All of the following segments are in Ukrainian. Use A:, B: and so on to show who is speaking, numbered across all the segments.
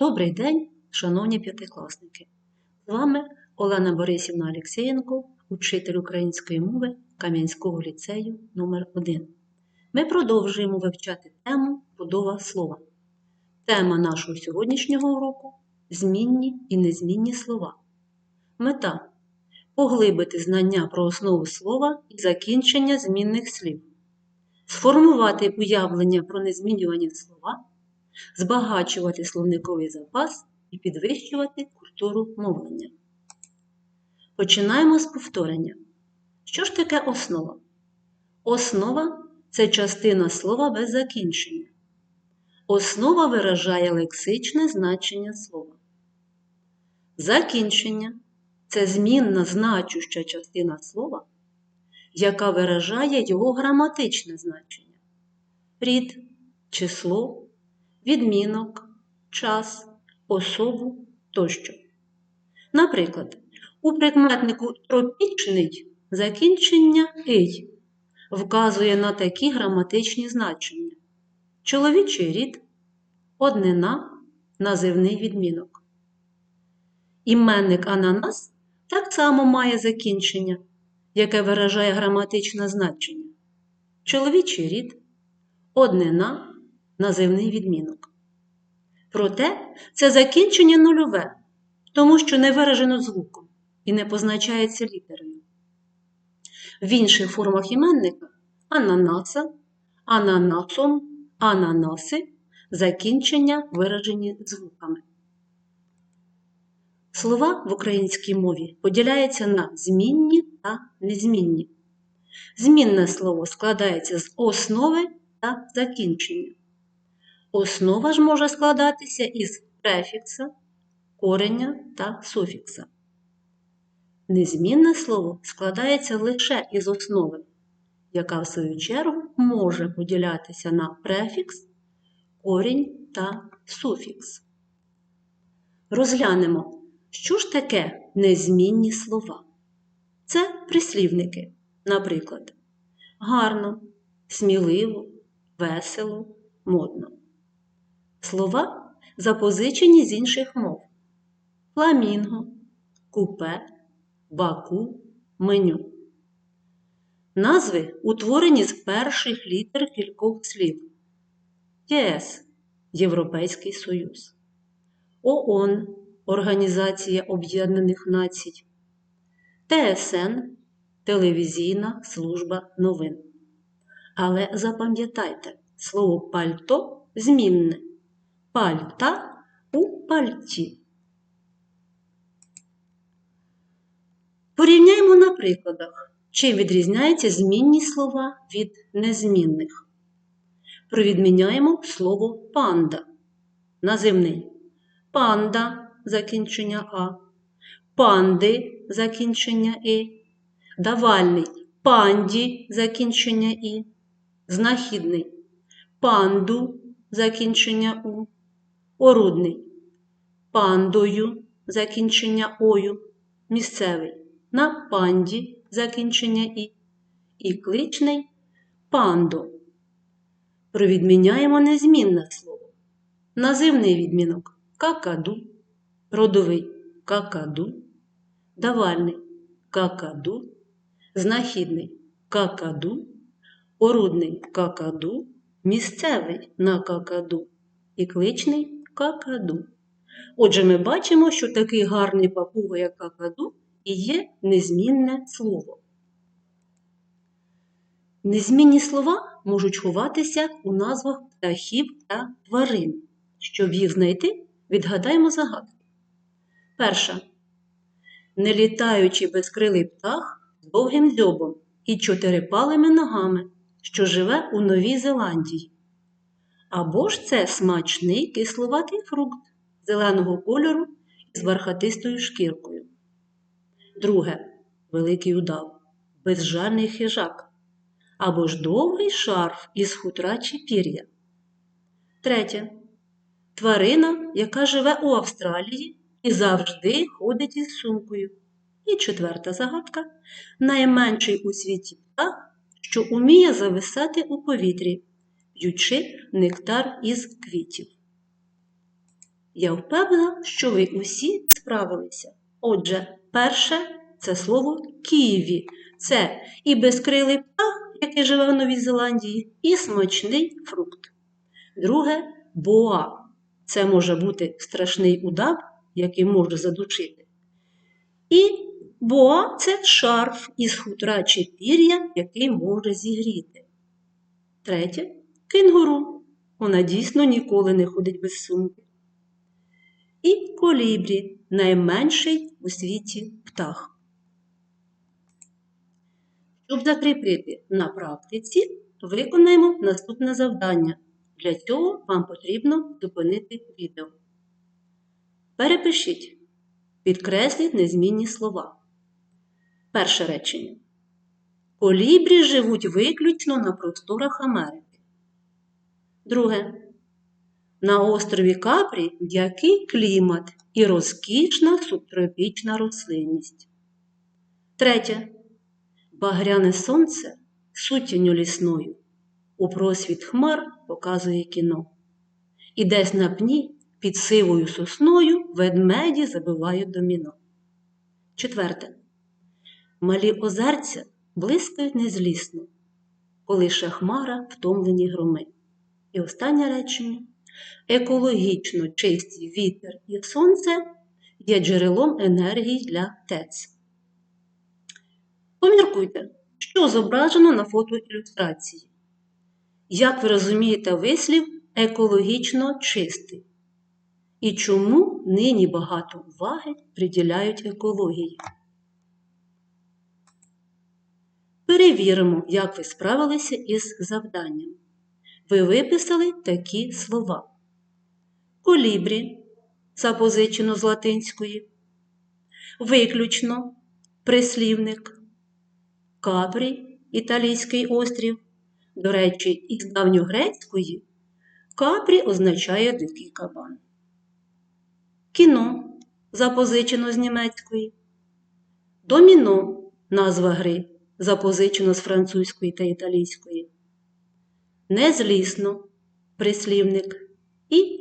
A: Добрий день, шановні п'ятикласники! З вами Олена Борисівна Алєксєєнко, учитель української мови Кам'янського ліцею номер 1 Ми продовжуємо вивчати тему будова слова. Тема нашого сьогоднішнього уроку змінні і незмінні слова. Мета поглибити знання про основу слова і закінчення змінних слів, сформувати уявлення про незмінювані слова збагачувати словниковий запас і підвищувати культуру мовлення. Починаємо з повторення. Що ж таке основа? Основа це частина слова без закінчення. Основа виражає лексичне значення слова. Закінчення це змінна значуща частина слова, яка виражає його граматичне значення. Рід, число, відмінок, час, особу тощо. Наприклад, у прикметнику тропічний закінчення ий вказує на такі граматичні значення: чоловічий рід, однина, називний відмінок. Іменник ананас так само має закінчення, яке виражає граматичне значення: чоловічий рід, однина, називний відмінок. Проте це закінчення нульове, тому що не виражено звуком і не позначається літерою. В інших формах іменника ананаса, ананасом, ананаси закінчення виражені звуками. Слова в українській мові поділяються на змінні та незмінні. Змінне слово складається з основи та закінчення. Основа ж може складатися із префікса, кореня та суфікса. Незмінне слово складається лише із основи, яка в свою чергу може поділятися на префікс, корінь та суфікс. Розглянемо, що ж таке незмінні слова. Це прислівники, наприклад, гарно, сміливо, весело, модно. Слова запозичені з інших мов: фламінго, купе, баку, меню. Назви утворені з перших літер кількох слів: ЄС Європейський Союз, ООН Організація Об'єднаних Націй, ТСН Телевізійна служба новин. Але запам'ятайте, слово пальто змінне пальта у пальті. Порівняємо на прикладах, чим відрізняються змінні слова від незмінних. Провідміняємо слово панда. Називний панда закінчення А, панди закінчення І, давальний. Панді закінчення І, знахідний. Панду закінчення У, орудний. Пандою закінчення Ою, місцевий. На панді закінчення І, і кличний пандо. Провідміняємо незмінне слово. Називний відмінок какаду, родовий какаду, давальний какаду, знахідний какаду, орудний какаду місцевий на какаду і кличний какаду. Отже, ми бачимо, що такий гарний папуга, як какаду, і є незмінне слово. Незмінні слова можуть ховатися у назвах птахів та тварин. Щоб їх знайти, відгадаємо загадки. Перша. Нелітаючий безкрилий птах з довгим дзьобом і чотирипалими ногами що живе у Новій Зеландії. Або ж це смачний кисловатий фрукт зеленого кольору з бархатистою шкіркою. Друге великий удав, безжальний хижак. Або ж довгий шарф із хутра чи пір'я. Третє. Тварина, яка живе у Австралії і завжди ходить із сумкою. І четверта загадка найменший у світі птах що уміє зависати у повітрі, п'ючи нектар із квітів. Я впевнена, що ви усі справилися. Отже, перше це слово ківі. Це і безкрилий птах, який живе в Новій Зеландії, і смачний фрукт. Друге боа. Це може бути страшний удав, який може задушити. І боа це шарф із хутра чи пір'я, який може зігріти. Третє кенгуру. Вона дійсно ніколи не ходить без сумки. І колібрі найменший у світі птах. Щоб закріпити на практиці, виконаємо наступне завдання. Для цього вам потрібно зупинити відео. Перепишіть, підкресліть незмінні слова. Перше речення. Колібрі живуть виключно на просторах Америки. Друге. На острові Капрі м'який клімат і розкішна субтропічна рослинність. Третє. Багряне сонце сутінню лісною. У просвіт хмар показує кіно. І десь на пні під сивою сосною ведмеді забивають доміно. Четверте. Малі озерця блискають незлісно, коли ще хмара втомлені громи. І останнє речення. Екологічно чисті вітер і сонце є джерелом енергії для ТЕЦ. Поміркуйте, що зображено на фотоілюстрації. Як ви розумієте вислів екологічно чистий? І чому нині багато уваги приділяють екології? Перевіримо, як ви справилися із завданням. Ви виписали такі слова: колібрі, запозичено з латинської, виключно прислівник, капрі, італійський острів. До речі, із давньогрецької капрі означає дикий кабан. Кіно запозичено з німецької. Доміно назва гри запозичено з французької та італійської. Незлісно прислівник і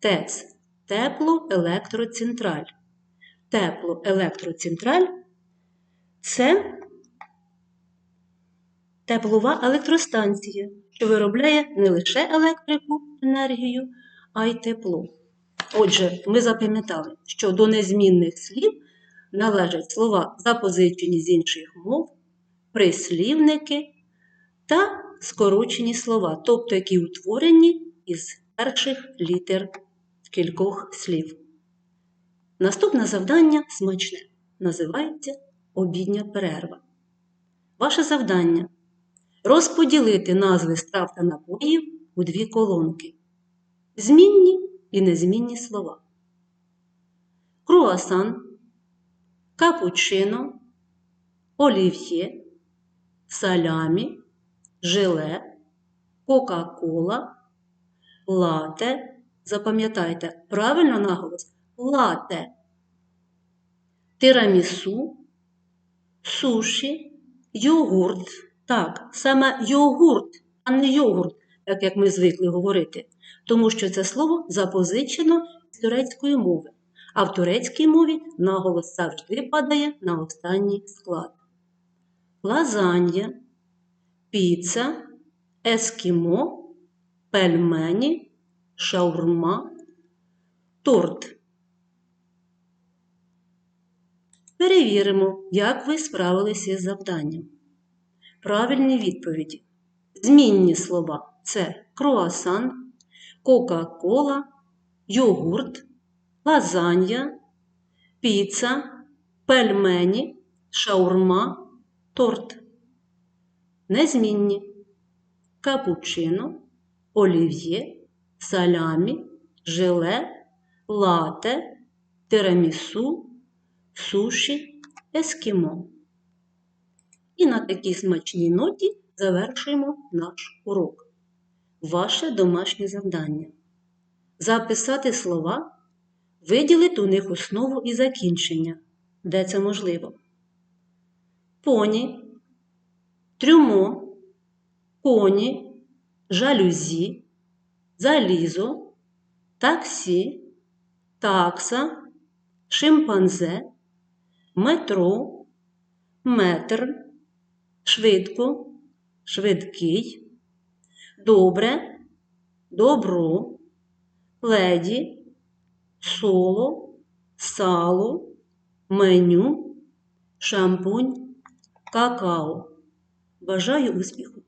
A: ТЕЦ теплоелектроцентраль. Теплоелектроцентраль це теплова електростанція, що виробляє не лише електрику енергію, а й тепло. Отже, ми запам'ятали, що до незмінних слів належать слова, запозичені з інших мов, прислівники та скорочені слова, тобто які утворені із перших літер кількох слів. Наступне завдання смачне. Називається обідня перерва. Ваше завдання розподілити назви страв та напоїв у дві колонки. Змінні і незмінні слова. Круасан, капучино, олів'є, салямі, желе, кока-кола, лате. Запам'ятайте, правильно наголос лате, тирамісу, суші, йогурт. Так, саме йогурт, а не йогурт, так як ми звикли говорити, тому що це слово запозичено з турецької мови, а в турецькій мові наголос завжди падає на останній склад. Лазанья, піца, ескімо, пельмені, шаурма, торт. Перевіримо, як ви справилися з завданням. Правильні відповіді. Змінні слова це круасан, кока-кола, йогурт, лазанья, піца, пельмені, шаурма, торт. Незмінні капучино, олів'є, салямі, желе, лате, тирамісу, суші, ескімо. І на такій смачній ноті завершуємо наш урок. Ваше домашнє завдання. Записати слова, виділити у них основу і закінчення, де це можливо. Поні, трюмо, коні, жалюзі, залізо, таксі, такса, шимпанзе, метро, метр, швидко, швидкий, добре, добро, леді, соло, сало, меню, шампунь, какао. Бажаю успіху!